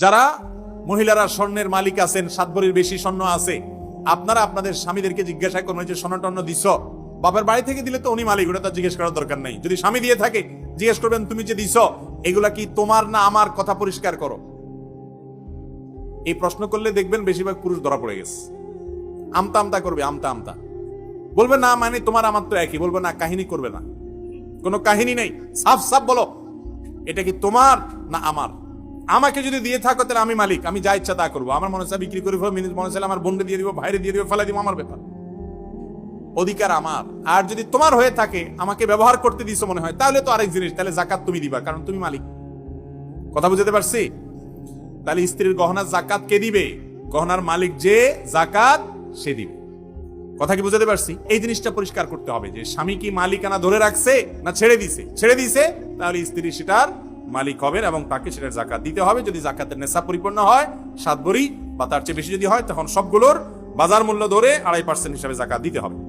যারা মহিলারা স্বর্ণের মালিক আছেন, সাত ভরির বেশি স্বর্ণ আছে, আপনারা আপনাদের স্বামীদেরকে জিজ্ঞাসা করবেন যে স্বর্ণ টর্ণ দিছ? বাপের বাড়ি থেকে দিলে তো উনি মালিক, ওটা তো জিজ্ঞেস করার দরকার নেই। যদি স্বামী দিয়ে থাকে, জিজ্ঞেস করবেন, তুমি যে দিছ, এগুলা কি তোমার না আমার কথা পরিষ্কার করো? এই প্রশ্ন করলে দেখবেন বেশিরভাগ পুরুষ ধরা পড়ে গেছে। আমতা আমতা করবে, আমতা আমতা। বলবে, না মানে তোমার আমার তো একই। বলবে, না, কাহিনী করবে না। কোনো কাহিনী নেই। সাফ সাফ বলো, এটা কি তোমার না আমার? আমাকে যদি দিয়ে থাকো, তাহলে আমি মালিক, আমি যা ইচ্ছা তা করব। আমার মনে হচ্ছে বিক্রি করে ফেলব মিনিট মনে হচ্ছে আমার বোনকে দিয়ে দিব, ভাইরে দিয়ে দিব ফেলে দিব, আমার ব্যাপার। অধিকার আমার। আর যদি তোমার হয়ে থাকে, আমাকে ব্যবহার করতে দিছো মনে হয়, তাহলে তো আরেক জিনিস, তাহলে জাকাত তুমি দিবা, কারণ তুমি মালিক। কথা বুঝতে পারছি? তাহলে স্ত্রীর গহনা জাকাত কে দিবে? গহনার মালিক যে, জাকাত সে দিবে। কথা কি বুঝাতে পারছি? এই জিনিসটা পরিষ্কার করতে হবে যে, স্বামী কি মালিকানা ধরে রাখছে না ছেড়ে দিছে? ছেড়ে দিছে, তাহলে স্ত্রী সেটার মালিক হবেন এবং তাকে সেটার জাকাত দিতে হবে। যদি জাকাতের নেশা পরিপূর্ণ হয়, সাত বড়ি বা তার চেয়ে বেশি যদি হয়, তখন সবগুলোর বাজার মূল্য ধরে আড়াই পার্সেন্ট হিসাবে জাকাত দিতে হবে।